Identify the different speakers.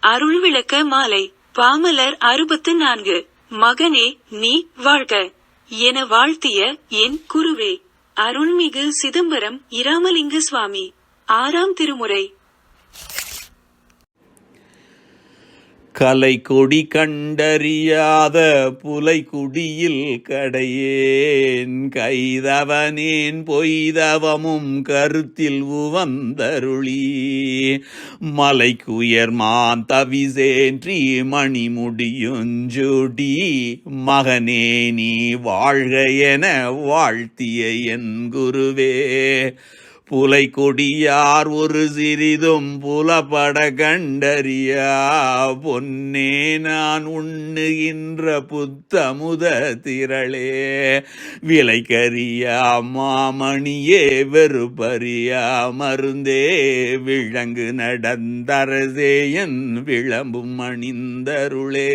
Speaker 1: அருள் விளக்க மாலை பாமலர் அறுபத்து நான்கு. மகனே நீ வாழ்க. என வாழ்த்திய என் குருவே. அருள்மிகு சிதம்பரம் இராமலிங்க சுவாமி. ஆறாம் திருமுறை.
Speaker 2: கலை கொடி கண்டறியாத புலைக்குடியில் கடையேன் கைதவனேன் பொய்தவமும் கருத்தில் உவந்தருளி. மலைக்குயர் மான் தவிசேன்றி மணிமுடியுஞ்சுடி மகனே நீ வாழ்க என வாழ்த்திய என் குருவே. புலை கொடியார் ஒரு சிறிதும் புலப்பட கண்டறியா? பொன்னே நான் உண்ணுகின்ற புத்தமுத திரளே. விலைக்கறியா மாமணியே வெறுப்பறியா? மருந்தே விளங்கு நடந்தரசேயன் விளம்பும் அணிந்தருளே.